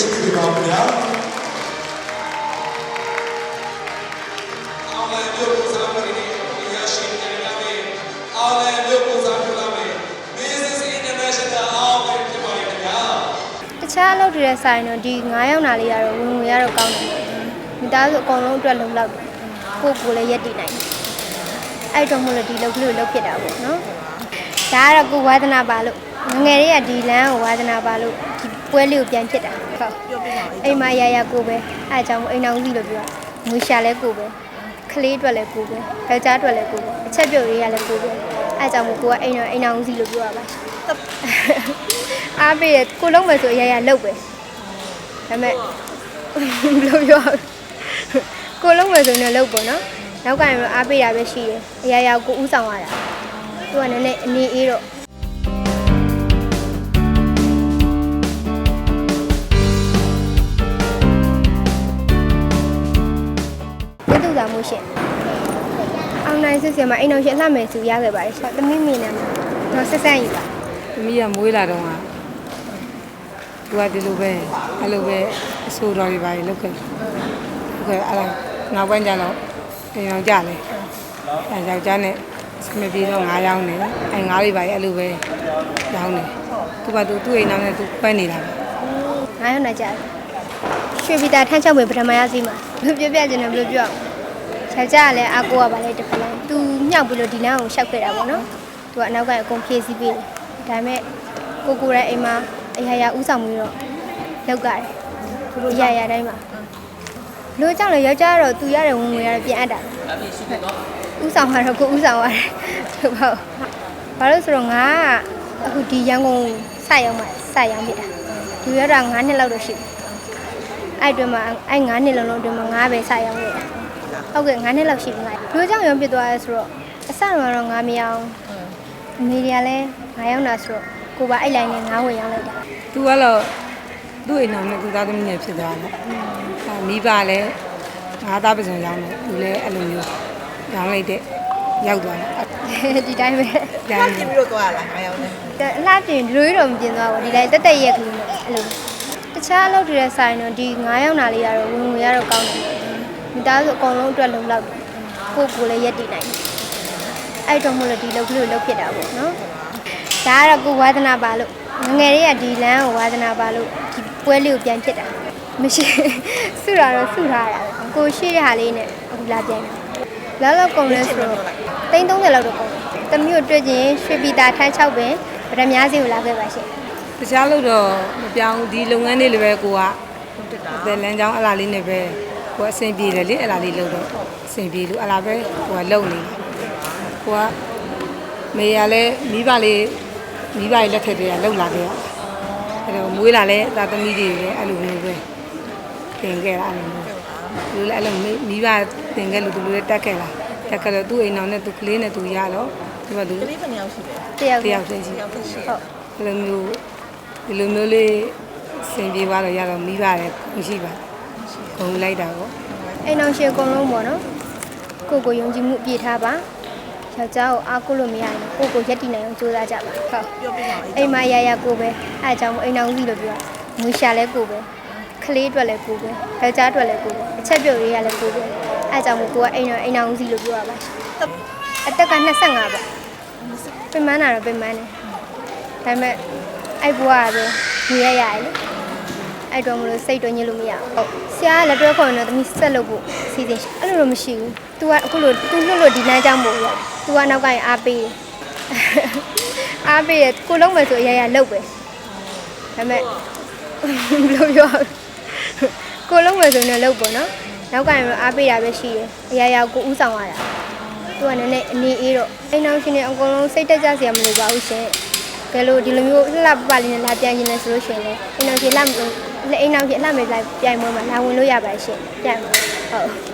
ချစ်ပြီးပါခင်ဗျာအောင်လည်းမြို့ကိုစားမယ်ဒီရရှိနေလာမယ်အောင်လည်းမြို့ကိုစားပြလာမယ် Business International အောင်ပဲဖြစ်ပါရဲ့ခင်ဗျာတခြားအလုပ်တွေနဲ့ဆိုင်တော့ဒီ9ရောက်နာလေးရတော့ဝင်ဝင်ရတော့ကောင်းတယ်မိသားစုအကုန်လုံးအတွက်လုံလောက်တယ်ကိုယ့်ကိုယ်လည်းရက်တည်နိုင်တယ်အဲ့တော့မို့လို့ဒီလုပ်ကလေးကိုလုပ်ဖြစ်တာပေါ့နော်ဒါကတော့ကိုယ်ဝါသနာပါလို့ငယ်ငယ်လေးကဒီလမ်းကိုဝါသနာပါလို့ဒီ ပွဲလေးကိုပြန်ဖြစ်တာဟုတ်အိမ်မရရကိုပဲအဲ့အကြောင်းမို့အိမ်တော်ကြီးလို့ပြောငွေရှာလဲကိုပဲကလေးအတွက်လည်းကိုပဲယောက်ျားအတွက်လည်းကိုပဲအချက်ပြုတ်ရေးရလည်းကိုပဲအဲ့အကြောင်းမို့ကိုကအိမ်တော်အိမ်တော်ကြီးလို့ပြောရပါရှင်အားပေးရကိုလုံးမယ်ဆိုအရာရာလုတ်ပဲဒါပေမဲ့လို့ပြောကိုလုံးမယ်ဆိုရင်လည်းလုတ်ပေါ့နော်နောက်ကရင်တော့အားပေးတာပဲရှိတယ်အရာရာကိုဥဆောင်ရတာသူကနည်းနည်းအနေအေးတော့ ကျေးဇူးသာမှုရှင်အောင်နိုင်စစ်စင်မှာအိမ်တော်ရှင်လှမယ်ဆိုရခဲ့ပါတယ်ရှင်သမီးမိနေမှာတော့ဆက်ဆက်ယူပါသမီးကမွေးလာတော့ကသူကဒီလိုပဲအဲ့လိုပဲအဆိုတော်တွေပါလေလုပ်ခဲ့တယ်ဟုတ်ကဲ့အဲ့ဒါနောက်ပိုင်းကျတော့အိမ်အောင်ကြလေအဲယောက်ျားနဲ့စမပြေတော့ငါးယောင်းနေအဲငါးလေးပါလေအဲ့လိုပဲရောင်းနေသူကသူသူ့အိမ်နောက်နဲ့သူပဲနေတာပဲငါးရောက်နေကြတယ်ရွှေပြည်သာထန်းချောက်ဝင်ပထမရစီမှာဘယ်ပြောပြချင်တယ်ဘယ်လိုပြောအောင် ယောက်ျားကလည်းအားကိုးရပါလေတစ်ဖက်လုံးသူမြောက်ပြီးလို့ဒီလမ်းကိုရှောက်ခဲ့တာပေါ့နော်သူကအနောက်ကအကုန်ဖြည့်ဆည်းပေးတယ်ဒါပေမဲ့ကိုကိုရဲ့အိမ်မှာအရာရာဥဆောင်ပြီးတော့လောက်ကြတယ်အရာရာတိုင်းမှာလို့ကြောင့်လေယောက်ျားကတော့သူရတဲ့ဝင်ဝင်ရတော့ပြန်အပ်တာဥဆောင်မှာတော့ကိုဥဆောင်ရတယ်ဟုတ်ပါဘူးဘာလို့ဆိုတော့ငါကအခုဒီရန်ကုန်စရောက်မှစရောက်ဖြစ်တာဒီရတာ9နှစ်လောက်တော့ရှိပြီအဲ့အတွင်းမှာအဲ့9နှစ်လုံးလုံးအတွင်းမှာ9ပဲစရောက်နေတာ ဟုတ်ကဲ့9နှစ်လောက်ရှိပြီငါတို့ကြောင့်ရုံးပြသွားရဲဆိုတော့အစတော့တော့9မရအောင်အမေတွေကလည်း9ရောက်တာဆိုတော့ကိုပါအဲ့လိုင်းနဲ့9ဝင်ရောက်လိုက်တာသူကတော့သူ့အိမ်နောက်နဲ့သူသားသမီးနဲ့ဖြစ်သွားတယ်အဲမိဘလည်းငါးသားပစုံရောင်းတယ်သူလည်းအဲ့လိုမျိုးရောင်းလိုက်တဲ့ရောက်သွားတယ်ဒီတိုင်းပဲဒါပြပြီးတော့သွားလာငါရောက်နေအလှပြင်ဒရွေးတော့မပြင်သွားဘူးဒီတိုင်းတက်တက်ရက်ကလေးနဲ့အဲ့လိုတခြားအလုပ်တွေနဲ့ဆိုင်တော့ဒီ9ရောက်နာလေးရတော့ဝင်ဝင်ရတော့ကောင်းတယ် မိသားစုအကုန်လုံးအတွက်လုံလောက်တယ်ကိုယ့်ကိုယ်လည်းရက်တည်နိုင်တယ်အဲ့တော့မို့လို့ဒီလုပ်ကလေးကိုလုပ်ဖြစ်တာပေါ့နော်ဒါကတော့ကိုဝါသနာပါလို့ငယ်ငယ်လေးကဒီလမ်းကိုဝါသနာပါလို့ဒီပွဲလေးကိုပြန်ဖြစ်တာမရှိစုတာတော့စုထားရတာပဲကိုရှိတဲ့ဟာလေးနဲ့အခုလာပြန်တယ်လောက်လောက်ကုန်လဲဆိုတော့သိန်း30လောက်တော့ကုန်တယ်တမျိုးတွေ့ချင်းရွှေပြည်သာထန်း6ပင်ဗရမများစီကိုလာခဲ့ပါရှင်တခြားလို့တော့မပြောင်းဘူးဒီလုပ်ငန်းလေးလည်းပဲကိုကတဲ့လမ်းကြောင်းအလားလေးနဲ့ပဲ ကိုအဆင်ပြေတယ်လေအလားလေးလုပ်တော့အဆင်ပြေလို့အလားပဲကိုကလုပ်နေကိုကမေရလည်းမိဘလေးမိဘလေးလက်ထက်တည်းကလုပ်လာခဲ့ရအဲ့တော့မွေးလာလဲသာသမီတွေလည်းအဲ့လိုမျိုးပဲတင်ခဲ့တာအဲ့လိုမျိုးလူလည်းအဲ့လိုမိဘတင်ခဲ့လို့သူလည်းတက်ခဲ့လာတက်ခဲ့တော့သူ့အိမ်အောင်နဲ့သူကလေးနဲ့သူရတော့သူကသူကလေးဘယ်နှစ်ယောက်ရှိလဲတယောက်တယောက်တည်းရှိယောက်တစ်ရှိဟုတ်ဒီလိုမျိုးဒီလိုမျိုးလေးစင်ပြေသွားတော့ရတော့မိပါတယ်မရှိပါ ဂုံလိုက်တာပေါ့အိမ်အောင်ရှင်အကုန်လုံးပေါ့နော်ကိုကိုယုံကြည်မှုပြည့်ထားပါယောက်ျားကိုအားကိုးလို့မရရင်ကိုကိုရက်တည်နိုင်အောင်ကြိုးစားကြပါဟုတ်ပြောပြပါဦးအိမ်မရရကိုပဲအဲအကြောင်းအိမ်အောင်ကြီးလို့ပြောငွေရှာလဲကိုပဲကလေးအတွက်လည်းကိုပဲယောက်ျားအတွက်လည်းကိုပဲအချက်ပြုတ်ရေးရလည်းကိုပဲအဲအကြောင်းကိုကအိမ်တော်အိမ်အောင်ကြီးလို့ပြောရပါအသက်က25ပေါ့ပြင်မန်းတာတော့ပြင်မန်းတယ်ဒါပေမဲ့အဲ့ဘွားကပဲညီရရတယ်လေ အဲ့တော့မလို့စိတ်တော့ညစ်လို့မရဘူးဟုတ်ဆရာကလက်တွဲခေါ်နေတော့သမီးဆက်လို့ဖို့စီစဉ်အဲ့လိုတော့မရှိဘူး तू ကအခုလို तू လွတ်လို့ဒီလမ်းကြောင်းမို့ရ तू ကနောက်ကရင်အားပေးတယ် အားပေးရကိုလုံးမယ်ဆိုအရာရာလုတ်ပဲဒါပေမဲ့ဘယ်လိုပြောရလဲကိုလုံးမယ်ဆိုရင်လည်းလုတ်ပေါ့နော်နောက်ကရင်တော့အားပေးတာပဲရှိတယ်အရာရာကိုဥဆောင်ရတာသူကလည်းနည်းအနေအေးတော့အိမ်အောင်ရှင်တွေအကုန်လုံးစိတ်တက်ကြစရာမလိုပါဘူးရှင်ကဲလို့ဒီလိုမျိုးလှပပလေးနဲ့လာပြန်နေတယ်ဆိုလို့ရှိရင်လည်းအိမ်အောင်ရှင်လှမ အိမ်အောင်ရှင်လှမယ်လိုက်ပြိုင်ပွဲမှာလာဝင်လို့ရပါရှင်ပြိုင်ဟုတ်